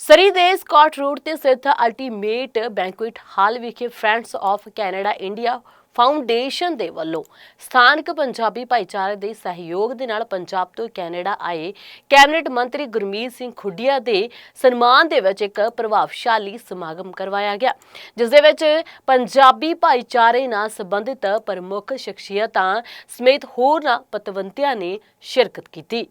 ਸਰੀ ਦੇ Scott road ਤੇ ਸਥਿਤ ਅਲਟੀਮੇਟ ਬੈਂਕੁਇਟ ਹਾਲ ਵਿਖੇ friends of Canada India foundation ਦੇ ਵੱਲੋਂ ਸਥਾਨਕ ਪੰਜਾਬੀ ਭਾਈਚਾਰੇ ਦੇ ਸਹਿਯੋਗ ਦੇ ਨਾਲ ਪੰਜਾਬ ਤੋਂ ਕੈਨੇਡਾ ਆਏ ਕੈਬਨਿਟ ਮੰਤਰੀ ਗੁਰਮੀਤ ਸਿੰਘ ਖੁੱਡੀਆ ਦੇ ਸਨਮਾਨ ਦੇ ਵਿੱਚ ਇੱਕ ਪ੍ਰਭਾਵਸ਼ਾਲੀ ਸਮਾਗਮ ਕਰਵਾਇਆ ਗਿਆ, ਜਿਸ ਦੇ ਵਿੱਚ ਪੰਜਾਬੀ ਭਾਈਚਾਰੇ ਨਾਲ ਸੰਬੰਧਿਤ ਪ੍ਰਮੁੱਖ ਸ਼ਖਸੀਅਤਾਂ ਸਮੇਤ ਹੋਰਨਾਂ ਪਤਵੰਤਿਆਂ ਨੇ ਸ਼ਿਰਕਤ ਕੀਤੀ।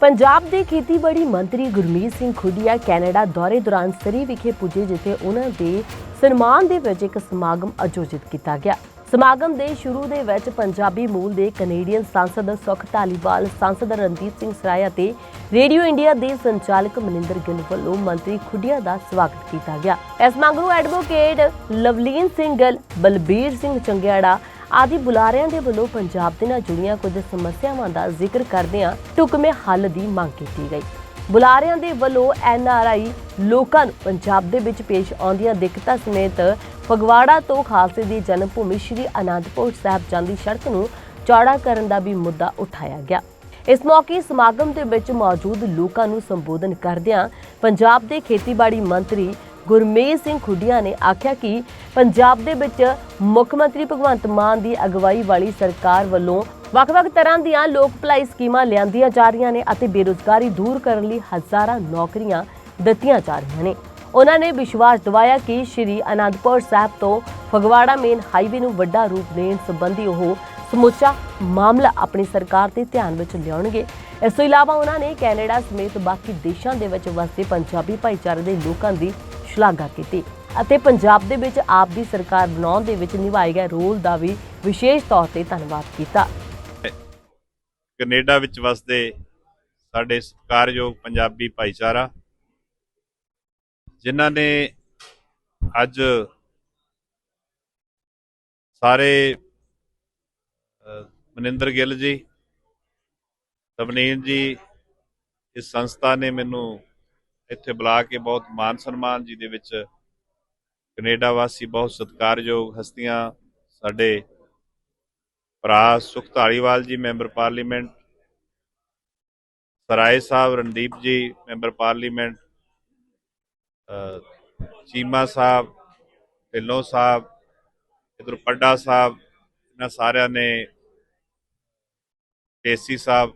ਪੰਜਾਬ ਦੇ ਖੇਤੀਬਾੜੀ ਮੰਤਰੀ ਗੁਰਮੀਤ ਸਿੰਘ ਖੁੱਡੀਆ ਕੈਨੇਡਾ ਦੌਰੇ ਦੌਰਾਨ ਸਰੀ ਵਿਖੇ ਪੁੱਜੇ, ਜਿੱਥੇ ਉਹਨਾਂ ਦੇ ਸਨਮਾਨ ਦੇ ਵਿੱਚ ਇੱਕ ਸਮਾਗਮ ਆਯੋਜਿਤ ਕੀਤਾ ਗਿਆ। ਸਮਾਗਮ ਦੇ ਸ਼ੁਰੂ ਦੇ ਵਿੱਚ ਪੰਜਾਬੀ ਮੂਲ ਦੇ ਕੈਨੇਡੀਅਨ ਸੰਸਦ ਸੁਖ ਧਾਲੀਵਾਲ ਸੰਸਦ ਰਣਦੀਪ ਸਿੰਘ ਸਰਾਇਆ ਤੇ ਰੇਡੀਓ ਇੰਡੀਆ ਦੇ ਸੰਚਾਲਕ ਮਨਿੰਦਰ ਗਿੱਲ ਵੱਲੋਂ ਮੰਤਰੀ ਖੁੱਡੀਆ ਦਾ ਸਵਾਗਤ ਕੀਤਾ ਗਿਆ। ਇਸ ਮੰਗ ਐਡਵੋਕੇਟ ਲਵਲੀਨ ਸਿੰਘ ਗਿੱਲ, ਬਲਬੀਰ ਸਿੰਘ ਚੰਗਿਆੜਾ ਆਦਿ ਬੁਲਾਰਿਆਂ ਦੇ ਵੱਲੋਂ ਪੰਜਾਬ ਦੇ ਨਾਲ ਜੁੜੀਆਂ ਕੁਝ ਸਮੱਸਿਆਵਾਂ ਦਾ ਜ਼ਿਕਰ ਕਰਦਿਆਂ ਢੁਕਵੇਂ ਹੱਲ ਦੀ ਮੰਗ ਕੀਤੀ ਗਈ। ਬੁਲਾਰਿਆਂ ਦੇ ਵੱਲੋਂ ਐਨ ਆਰ ਆਈ ਲੋਕਾਂ ਨੂੰ ਪੰਜਾਬ ਦੇ ਵਿੱਚ ਪੇਸ਼ ਆਉਂਦੀਆਂ ਦਿੱਕਤਾਂ ਸਮੇਤ ਫਗਵਾੜਾ ਤੋਂ ਖਾਲਸੇ ਦੀ ਜਨਮ ਭੂਮੀ ਸ਼੍ਰੀ ਅਨੰਦਪੁਰ ਸਾਹਿਬ ਜਾਂਦੀ ਸੜਕ ਨੂੰ ਚੌੜਾ ਕਰਨ ਦਾ ਵੀ ਮੁੱਦਾ ਉਠਾਇਆ ਗਿਆ। ਇਸ ਮੌਕੇ ਸਮਾਗਮ ਦੇ ਵਿੱਚ ਮੌਜੂਦ ਲੋਕਾਂ ਨੂੰ ਸੰਬੋਧਨ ਕਰਦਿਆਂ ਪੰਜਾਬ ਦੇ ਖੇਤੀਬਾੜੀ ਮੰਤਰੀ ਗੁਰਮੇਜ ਸਿੰਘ ਖੁੱਡੀਆਂ ਨੇ ਆਖਿਆ ਕਿ ਪੰਜਾਬ ਦੇ ਵਿੱਚ ਮੁੱਖ ਮੰਤਰੀ ਭਗਵੰਤ ਮਾਨ ਦੀ ਅਗਵਾਈ ਵਾਲੀ ਸਰਕਾਰ ਵੱਲੋਂ ਵੱਖ-ਵੱਖ ਤਰ੍ਹਾਂ ਦੀਆਂ ਲੋਕ ਭਲਾਈ ਸਕੀਮਾਂ ਲਿਆਂਦੀਆਂ ਜਾ ਰਹੀਆਂ ਨੇ ਅਤੇ ਬੇਰੁਜ਼ਗਾਰੀ ਦੂਰ ਕਰਨ ਲਈ ਹਜ਼ਾਰਾਂ ਨੌਕਰੀਆਂ ਦਿੱਤੀਆਂ ਜਾ ਰਹੀਆਂ ਨੇ। ਉਹਨਾਂ ਨੇ ਵਿਸ਼ਵਾਸ ਦਿਵਾਇਆ ਕਿ ਸ਼੍ਰੀ ਅਨੰਦਪੁਰ ਸਾਹਿਬ ਤੋਂ ਫਗਵਾੜਾ ਮੇਨ ਹਾਈਵੇ ਨੂੰ ਵੱਡਾ ਰੂਪ ਦੇਣ ਸੰਬੰਧੀ ਉਹ ਸਮੁੱਚਾ ਮਾਮਲਾ ਆਪਣੀ ਸਰਕਾਰ ਦੇ ਧਿਆਨ ਵਿੱਚ ਲਿਆਉਣਗੇ। ਇਸ ਤੋਂ ਇਲਾਵਾ ਉਹਨਾਂ ਨੇ ਕੈਨੇਡਾ ਸਮੇਤ ਬਾਕੀ ਦੇਸ਼ਾਂ ਦੇ ਵਿੱਚ ਵਸਦੇ ਪੰਜਾਬੀ ਭਾਈਚਾਰੇ ਦੇ ਲੋਕਾਂ ਦੀ ਸ਼ਲਾਘਾ ਕੀਤੀ ਅਤੇ ਪੰਜਾਬ ਦੇ ਵਿੱਚ ਆਪ ਦੀ ਸਰਕਾਰ ਬਣਾਉਣ ਦੇ ਵਿੱਚ ਨਿਭਾਏ ਗਏ ਰੋਲ ਦਾ ਵੀ ਵਿਸ਼ੇਸ਼ ਤੌਰ ਤੇ ਧੰਨਵਾਦ ਕੀਤਾ। ਕੈਨੇਡਾ ਵਿੱਚ ਵਸਦੇ ਸਾਡੇ ਸਤਿਕਾਰਯੋਗ ਪੰਜਾਬੀ ਭਾਈਚਾਰਾ, ਜਿਨ੍ਹਾਂ ਨੇ ਅੱਜ ਸਾਰੇ ਮਨਿੰਦਰ ਗਿੱਲ ਜੀ ਤਵਨੀਨ ਜੀ, ਇਸ ਸੰਸਥਾ ਨੇ ਮੈਨੂੰ ਇੱਥੇ ਬੁਲਾ ਕੇ ਬਹੁਤ ਮਾਨ ਸਨਮਾਨ ਜੀ ਦੇ ਵਿੱਚ ਕੈਨੇਡਾ ਵਾਸੀ ਬਹੁਤ ਸਤਿਕਾਰਯੋਗ ਹਸਤੀਆਂ, ਸਾਡੇ ਭਰਾ Sukh Dhaliwal ji, member parliament, Sarai Sahib, Randeep ji, member parliament Cheema Sahib, Dhillon Sahib, ਇਧਰ ਪੱਡਾ ਸਾਹਿਬ, ਇਹਨਾਂ ਸਾਰਿਆਂ ਨੇ ਕੇਸੀ ਸਾਹਿਬ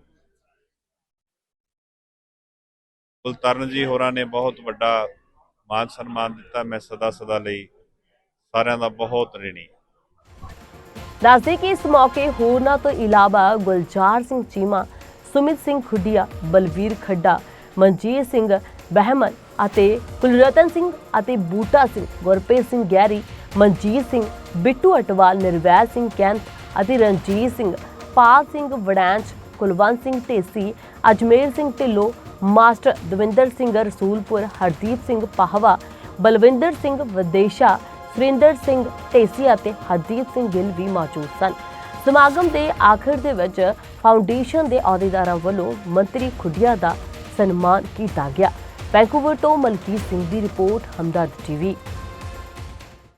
ਕੁਲਤਰਨ ਜੀ ਹੋਰਾਂ ਨੇ ਬਹੁਤ ਵੱਡਾ ਮਾਨ ਸਨਮਾਨ ਦਿੱਤਾ। ਮੈਂ ਸਦਾ ਸਦਾ ਲਈ ਸਾਰਿਆਂ ਦਾ ਬਹੁਤ ਰਿਣੀ। ਦੱਸਦੇ ਕਿ ਇਸ ਮੌਕੇ ਹੋਰਨਾਂ ਤੋਂ ਇਲਾਵਾ ਗੁਲਜ਼ਾਰ ਸਿੰਘ ਚੀਮਾ, ਸੁਮਿਤ ਸਿੰਘ ਖੁੱਡੀਆ, ਬਲਵੀਰ ਖੱਡਾ, ਮਨਜੀਤ ਸਿੰਘ ਬਹਿਮਨ ਅਤੇ ਕੁਲਰਤਨ ਸਿੰਘ ਅਤੇ ਬੂਟਾ ਸਿੰਘ, ਗੁਰਪ੍ਰੀਤ ਸਿੰਘ ਗੈਰੀ ਮਨਜੀਤ ਸਿੰਘ, ਬਿੱਟੂ ਅਟਵਾਲ ਨਿਰਵੈਲ ਸਿੰਘ ਕੈਂਥ ਅਤੇ ਰਣਜੀਤ ਸਿੰਘ, ਪਾਲ ਸਿੰਘ ਵੜੈਂਚ ਕੁਲਵੰਤ ਸਿੰਘ ਢੇਸੀ, ਅਜਮੇਰ ਸਿੰਘ ਢਿੱਲੋਂ ਮਾਸਟਰ ਦਵਿੰਦਰ ਸਿੰਘ ਰਸੂਲਪੁਰ, ਹਰਦੀਪ ਸਿੰਘ ਪਾਹਵਾ, ਬਲਵਿੰਦਰ ਸਿੰਘ ਵਿਦੇਸ਼ਾ, ਸੁਰਿੰਦਰ ਸਿੰਘ ਢੇਸੀਆ ਅਤੇ ਹਰਦੀਪ ਸਿੰਘ ਗਿੱਲ ਵੀ ਮੌਜੂਦ ਸਨ। ਸਮਾਗਮ ਦੇ ਆਖਰ ਦੇ ਵਿੱਚ ਫਾਊਂਡੇਸ਼ਨ ਦੇ ਅਹੁਦੇਦਾਰਾਂ ਵੱਲੋਂ ਮੰਤਰੀ ਖੁੱਡੀਆ ਦਾ ਸਨਮਾਨ ਕੀਤਾ ਗਿਆ। ਵੈਂਕੂਵਰ ਤੋਂ ਮਲਕੀਤ ਸਿੰਘ ਦੀ ਰਿਪੋਰਟ, ਹਮਦਰਦ ਟੀਵੀ।